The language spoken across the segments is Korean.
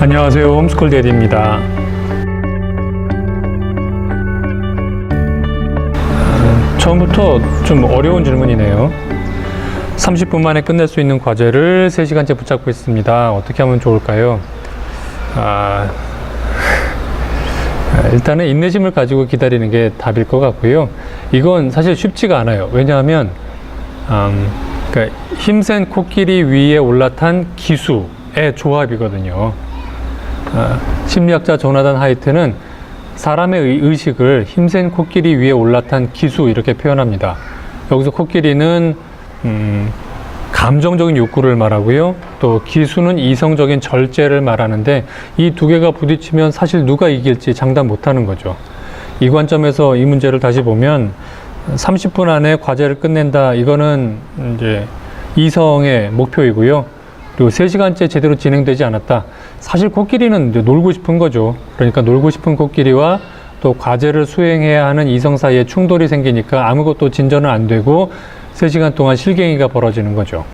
안녕하세요. 홈스쿨 데디입니다. 음, 처음부터 좀 어려운 질문이네요. 30분 만에 끝낼 수 있는 과제를 3시간째 붙잡고 있습니다. 어떻게 하면 좋을까요? 아, 일단은 인내심을 가지고 기다리는 게 답일 것 같고요. 이건 사실 쉽지가 않아요. 왜냐하면 음, 그러니까 힘센 코끼리 위에 올라탄 기수의 조합이거든요. 아, 심리학자 조나단 하이트는 사람의 의- 의식을 힘센 코끼리 위에 올라탄 기수 이렇게 표현합니다. 여기서 코끼리는 음, 감정적인 욕구를 말하고요. 또 기수는 이성적인 절제를 말하는데 이 두 개가 부딪히면 사실 누가 이길지 장담 못하는 거죠. 이 관점에서 이 문제를 다시 보면 30분 안에 과제를 끝낸다. 이거는 이제 이성의 목표이고요. 그리고 3시간째 제대로 진행되지 않았다. 사실 코끼리는 놀고 싶은 거죠. 그러니까 놀고 싶은 코끼리와 또 과제를 수행해야 하는 이성 사이에 충돌이 생기니까 아무것도 진전은 안 되고 3시간 동안 실갱이가 벌어지는 거죠.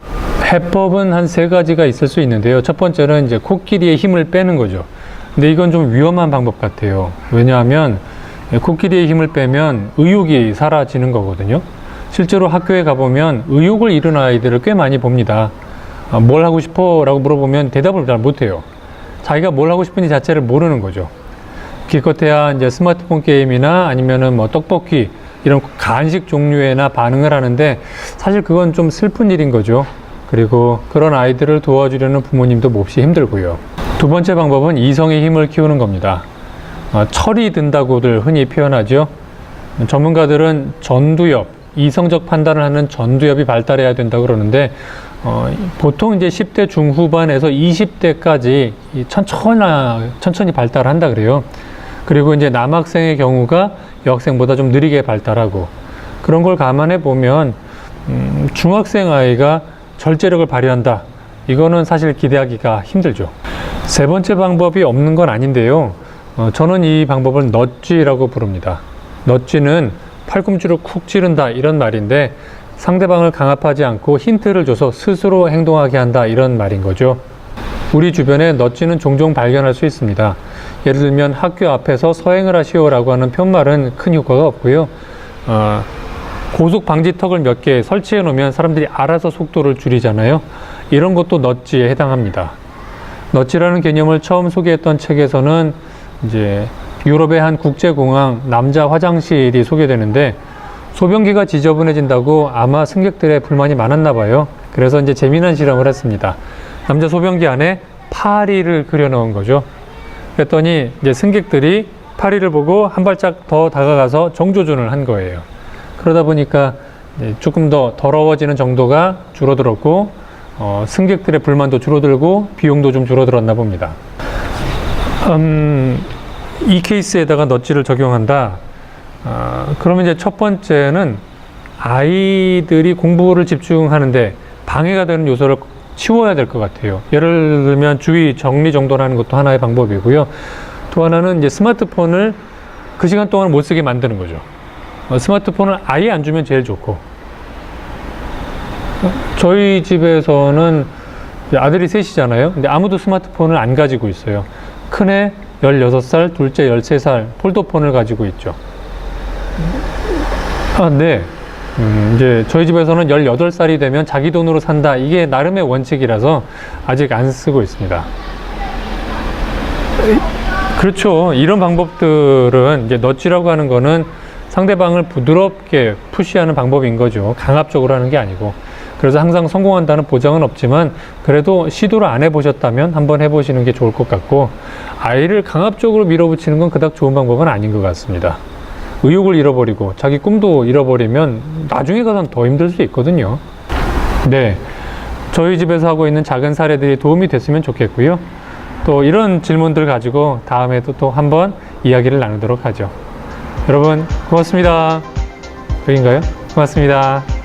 해법은 한 세 가지가 있을 수 있는데요. 첫 번째는 이제 코끼리의 힘을 빼는 거죠. 근데 이건 좀 위험한 방법 같아요. 왜냐하면 코끼리의 힘을 빼면 의욕이 사라지는 거거든요. 실제로 학교에 가보면 의욕을 잃은 아이들을 꽤 많이 봅니다. 아, 뭘 하고 싶어? 라고 물어보면 대답을 잘 못해요. 자기가 뭘 하고 싶은지 자체를 모르는 거죠. 기껏해야 이제 스마트폰 게임이나 아니면은 뭐 떡볶이 이런 간식 종류에나 반응을 하는데 사실 그건 좀 슬픈 일인 거죠. 그리고 그런 아이들을 도와주려는 부모님도 몹시 힘들고요. 두 번째 방법은 이성의 힘을 키우는 겁니다. 어, 철이 든다고들 흔히 표현하죠. 전문가들은 전두엽, 이성적 판단을 하는 전두엽이 발달해야 된다고 그러는데 어, 보통 이제 10대 중후반에서 20대까지 천천히, 천천히 발달한다 그래요. 그리고 이제 남학생의 경우가 여학생보다 좀 느리게 발달하고 그런 걸 감안해 보면 음, 중학생 아이가 절제력을 발휘한다. 이거는 사실 기대하기가 힘들죠. 세 번째 방법이 없는 건 아닌데요. 어, 저는 이 방법을 넛쥐라고 부릅니다. 넛쥐는 팔꿈치로 쿡 찌른다 이런 말인데 상대방을 강압하지 않고 힌트를 줘서 스스로 행동하게 한다 이런 말인 거죠. 우리 주변에 넛쥐는 종종 발견할 수 있습니다. 예를 들면 학교 앞에서 서행을 하시오라고 하는 편말은 큰 효과가 없고요. 어, 고속 방지턱을 몇 개 설치해 놓으면 사람들이 알아서 속도를 줄이잖아요. 이런 것도 넛쥐에 해당합니다. 넛쥐라는 개념을 처음 소개했던 책에서는 이제 유럽의 한 국제공항 남자 화장실이 소개되는데 소변기가 지저분해진다고 아마 승객들의 불만이 많았나 봐요. 그래서 이제 재미난 실험을 했습니다. 남자 소변기 안에 파리를 그려 넣은 거죠. 그랬더니 이제 승객들이 파리를 보고 한 발짝 더 다가가서 정조준을 한 거예요. 그러다 보니까 조금 더 더러워지는 정도가 줄어들었고 어, 승객들의 불만도 줄어들고 비용도 좀 줄어들었나 봅니다. 음, 이 케이스에다가 넛지를 적용한다. 아, 그러면 이제 첫 번째는 아이들이 공부를 집중하는데 방해가 되는 요소를 치워야 될 것 같아요. 예를 들면 주의 정리 정돈하는 것도 하나의 방법이고요. 또 하나는 이제 스마트폰을 그 시간 동안 못 쓰게 만드는 거죠. 어, 스마트폰을 아예 안 주면 제일 좋고. 어, 저희 집에서는 아들이 셋이잖아요. 근데 아무도 스마트폰을 안 가지고 있어요. 큰애 16살, 둘째 13살 폴더폰을 가지고 있죠. 아, 네. 음, 이제 저희 집에서는 18살이 되면 자기 돈으로 산다. 이게 나름의 원칙이라서 아직 안 쓰고 있습니다. 그렇죠. 이런 방법들은 이제 넛쥐라고 하는 거는 상대방을 부드럽게 푸시하는 방법인 거죠. 강압적으로 하는 게 아니고. 그래서 항상 성공한다는 보장은 없지만 그래도 시도를 안 해보셨다면 한번 해보시는 게 좋을 것 같고 아이를 강압적으로 밀어붙이는 건 그닥 좋은 방법은 아닌 것 같습니다. 의욕을 잃어버리고 자기 꿈도 잃어버리면 나중에 가서 더 힘들 수 있거든요. 네. 저희 집에서 하고 있는 작은 사례들이 도움이 됐으면 좋겠고요. 또 이런 질문들 가지고 다음에도 또 한번 이야기를 나누도록 하죠. 여러분, 고맙습니다. 여긴가요? 고맙습니다.